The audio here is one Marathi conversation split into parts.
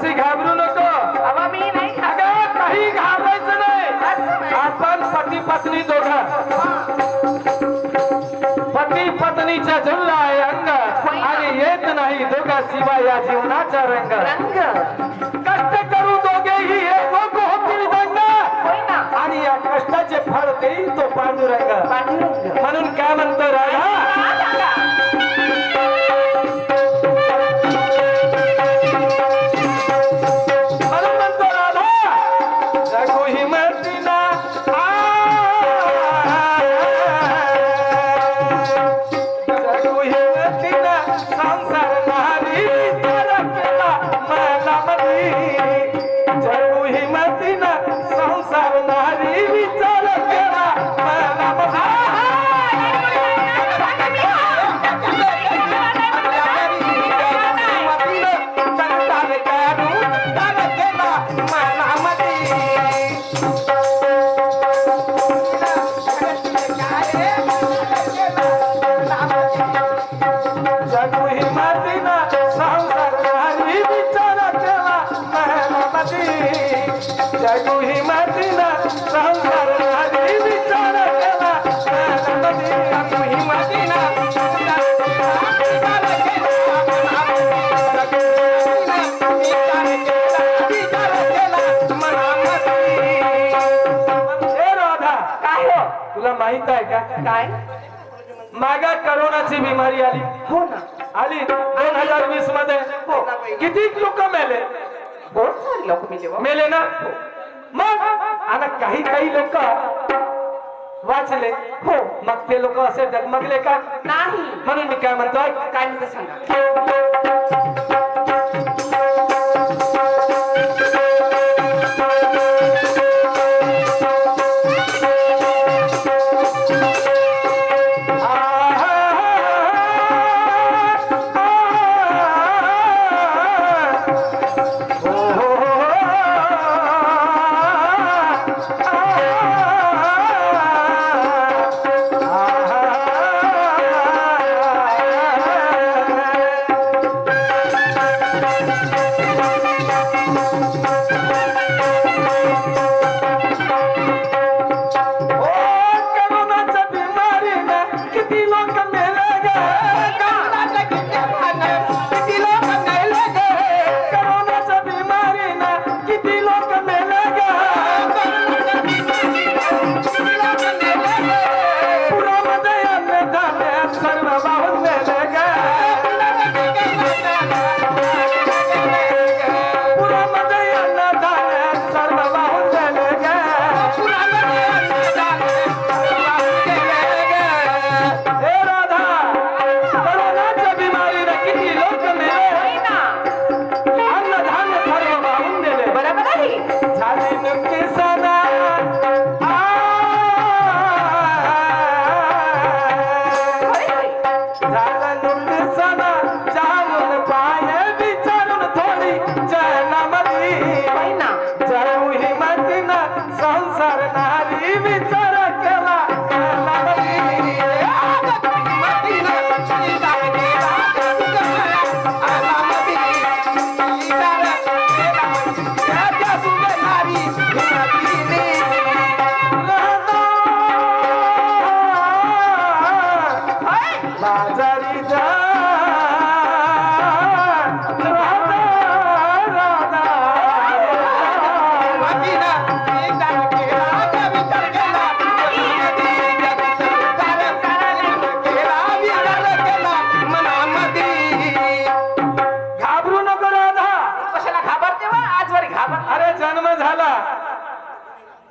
अशी घाबरू नको. अगं काही घाबरायचं नाही. आपण पती पत्नी दोघं. पती पत्नीच्या झुलला आहे अंग आणि येत नाही दोघा शिवाय या जीवनाचा रंग. कष्ट करू दोघेही एक होतील रंग आणि या कष्टाचे फळ देईल तो पांडुरंग. म्हणून काय म्हणतो राधा तुला माहीत आहे का काय मागा करोनाची बिमारी आली. हो ना. आली दोन हजार वीसमध्ये. हो किती लोक मेले? बहुत सारे लोक मिले हो. मेले ना? मग? आणि काही काही लोक वाचले. हो. मग ते लोक असे डगमगले का? नाही. म्हणून मी काय म्हणतोय? काय म्हणते सांगा.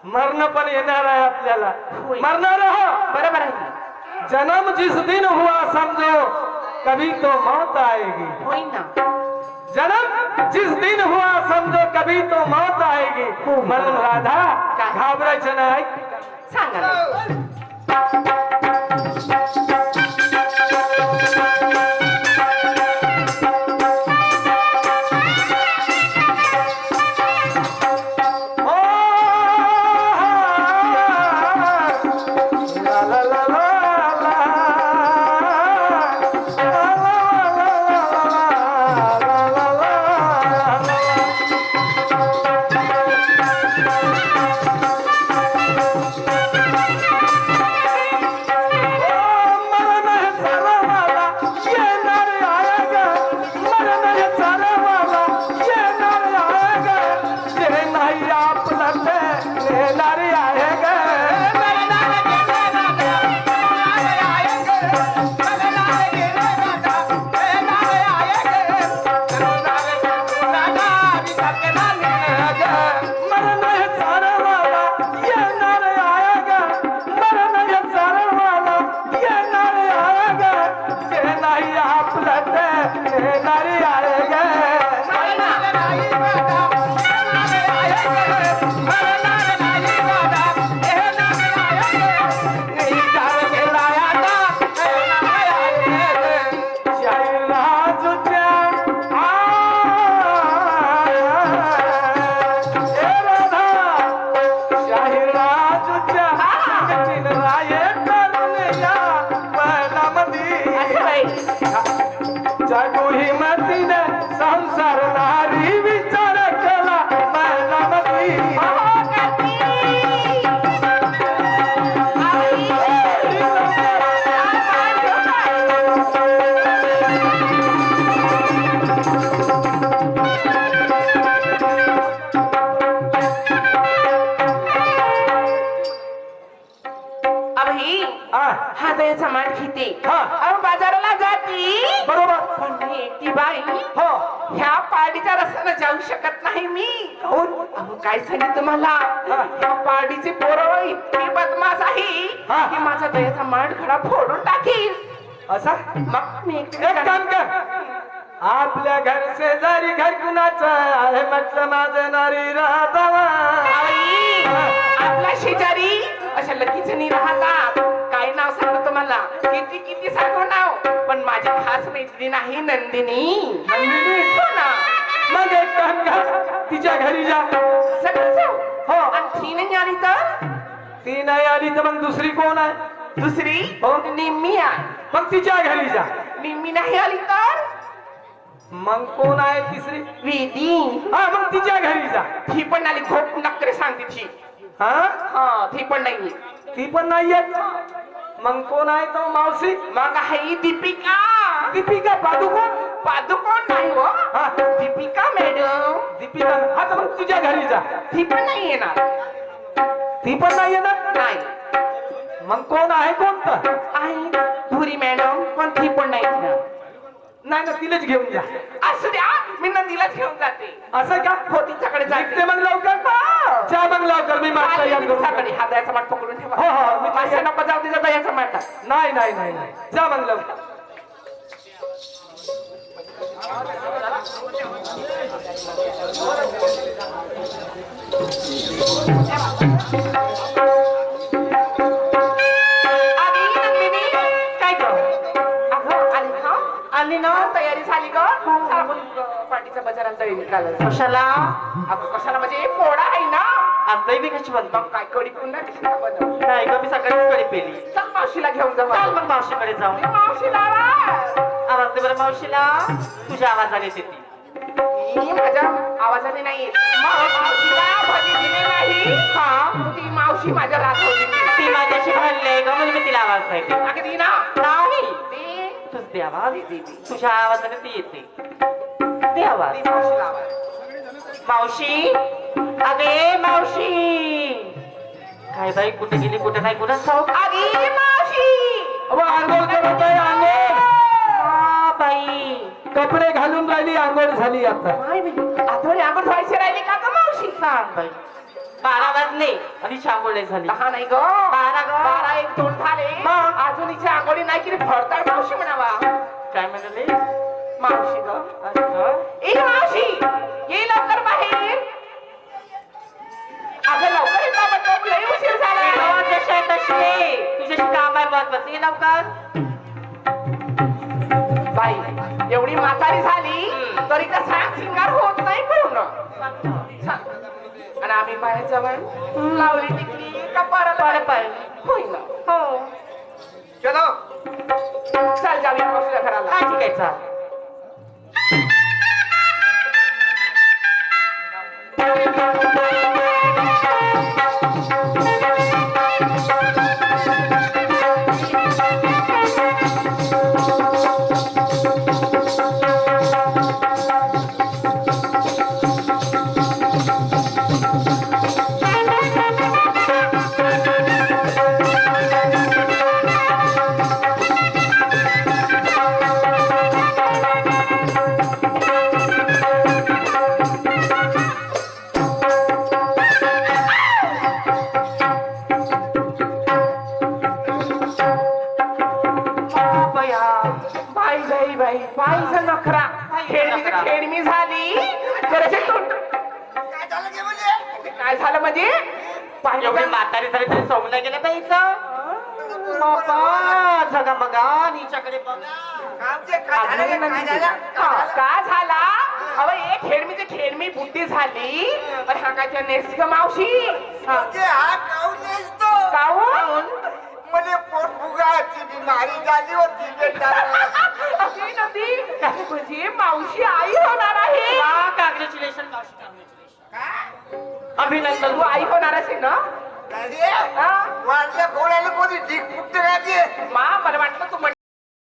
मरण पण येणार आहे आपल्याला. मरणार हो. बरोबर आहे. जन्म जिस दिन हुआ समझो कभी तो मौत आएगी। जन्म जिस दिन हुआ समझो कभी तो मौत आएगी। म्हणून राधा काय? घाबरायचं नाही सांगा मरण एकटी बाई हो ह्या पाडीच्या रस्त्यानं जाऊ शकत नाही मी? अहो काय सांगितलं तुम्हाला. ह्या पाडीची पोरं इतकी बदमाश आहे. की माझा दयाचा मांड खडा फोडून टाकील असा मग मी एकटी एक काम कर आपल्या घर शेजारी घर कुणाचं आहे म्हटलं माझं नारी राहतावा आई, आपला शेजारी अशा लकीचणी राहतात किती किती सांगू नाव. पण माझी खास मैत्रीण आहे नंदिनी. नंदिनी? हो ना? मग एक काम कर तिच्या घरी जा. सगळं जाऊ? हो. आणि ती नाही आली तर? ती नाही आली तर मग दुसरी कोण आहे? दुसरी हो. निम्मी आहे. मग तिच्या घरी जा. निम्मी नाही आली तर? मग कोण आहे तिसरी? वेदी. हा मग तिच्या घरी जा. ती पण आली. खूप नकरे सांगते ती. हा? हा ती पण नाही ती पण नाही मग कोण आहे तो मावशी मग आहे दीपिका दीपिका पादुकोण पादुकोण नाही हो दीपिका मॅडम दीपिका हा तर मग तुझ्या घरी जा ती पण नाही येणार ती पण नाही येणार नाही मग कोण आहे कोणतं आहे पुरी मॅडम पण ती पण नाही येणार नाही ना तिलाच घेऊन जा असू द्या मी नंदीलाच घेऊन जाते. असं का? हो तिच्याकडे जाते. मग लवकर. जा मग लवकर मी आली या हा दयाचा माठ पकडून ठेवा. हो, हो, मी माझ्या नको जाऊ तिचा दयाचा माठ नाही नाही नाही नाही. जा मग लवकर. आली निघाला कशाला? अगं कशाला? म्हणजे पोळा आहे ना? आता मी कशी बनतो काय कडी पिऊन ना कशी बनव नाही ग मी सकाळीच कडी पेली. चल मावशीला घेऊन जाऊ चाल मग. मावशीकडे जाऊ. मावशीला आवाज. आवाज दे बरं मावशीला. तुझ्या आवाजाने येते ती. मी माझ्या आवाजाने नाही येत. मा- मावशीला नाही. हा? ती मावशी माझ्या राखवली ती माझ्याशी भांडले ग म्हणून मी तिला आवाज नाही देत. अगदी ना नाही. ती तूच दे आवाज तुझ्या आवाजाने ती येते. दे आवाज. मावशी? अगे मावशी. काय बाई कुठे गेली कुठे नाही कुठं आगी मावशी. अबा आंघोळ करत आहे आंघोळ. आ, बाई. कपडे घालून राहिली आंघोळ झाली आता. काय बाई आठवणी व्हायची राहिली का ग मावशी? सांग बाई. बारा वाजले आणि शांगोळे झाली. दहा नाही ग. बारा ग. बारा एक दोन झाले. मग? अजून हिची आंघोळी नाही की भरताळ मावशी म्हणावा. काय म्हणाले? ये लवकर बाई एवढी म्हातारी झाली. तरी का सांग सिंगार होत नाही पूर्ण. आणि आम्ही बाहेर जवळ लावली टिकली का परत परत बाईचा नखरा. नखरा. खेळमी झाली जराशी तोंड काय झालं की म्हणजे? काय झालं म्हणजे? एवढी पाहिलं म्हातारी झाली तरी सोंगलं गेलं बाईचं. बाबा जगा मगा हिच्याकडे बघा. काय झालं? काय झालं? हा, का झाला? अहो एक खेळमीची खेळमी बुद्धी झाली. हा काय नेस ग मावशी? म्हणजे हा काऊन नेसतो? काहून म्हणजे पोटफुगाची बिमारी झाली होती बेटा. अशी नदी म्हणजे मावशी आई होणार आहे. कॉंग्रॅच्युलेशन अभिनंदन. तू आई होणार असेल ना? हा? वाढल्या घोड्याला कोणी ढीक फुटते का ते? मा मला वाटलं तू